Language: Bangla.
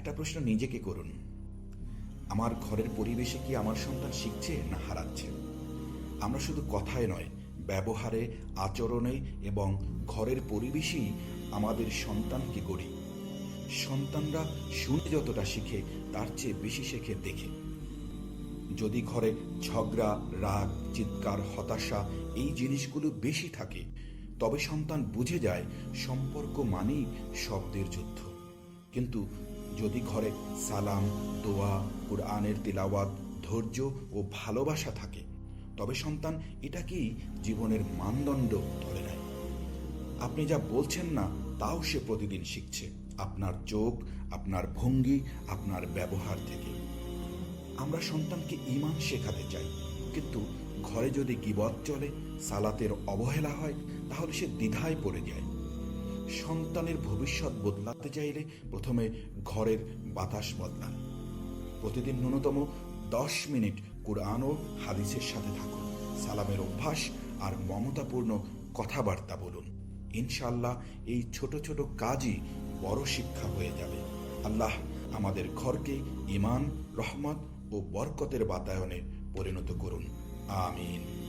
একটা প্রশ্ন নিজেকে করুন। আমার ঘরের পরিবেশে কি আমার সন্তান শিখছে না হারাচ্ছে? আমরা শুধু কথায় নয়, ব্যবহারে, আচরণে এবং ঘরের পরিবেশেই আমাদের সন্তানকে গড়ি। সন্তানরা শুনে যতটা শিখে, তার চেয়ে বেশি শেখে দেখে। যদি ঘরে ঝগড়া, রাগ, চিৎকার, হতাশা এই জিনিসগুলো বেশি থাকে, তবে সন্তান বুঝে যায়, সম্পর্ক মানেই শব্দের যুদ্ধ। কিন্তু যদি ঘরে সালাম, দোয়া, কোরআনের তিলাওয়াত, ধৈর্য ও ভালোবাসা থাকে, তবে সন্তান এটাকেই জীবনের মানদণ্ড ধরে নেয়? আপনি যা বলছেন না, তাও সে প্রতিদিন শিখছে, আপনার চোখ, আপনার ভঙ্গি, আপনার ব্যবহার থেকে। আমরা সন্তানকে ইমান শেখাতে চাই, কিন্তু ঘরে যদি গিবত চলে, সালাতের অবহেলা হয়, তাহলে সে দ্বিধায় পড়ে যায়। সন্তানের ভবিষ্যৎ বদলাতে চাইলে প্রথমে ঘরের বাতাস বদলান। প্রতিদিন ন্যূনতম দশ মিনিট কোরআন ও হাদিসের সাথে থাকুন। সালামের অভ্যাস আর মমতাপূর্ণ কথাবার্তা বলুন। ইনশাল্লাহ এই ছোট ছোট কাজই বড় শিক্ষা হয়ে যাবে। আল্লাহ আমাদের ঘরকে ইমান রহমত ও বরকতের বাতায়নে পরিণত করুন। আমিন।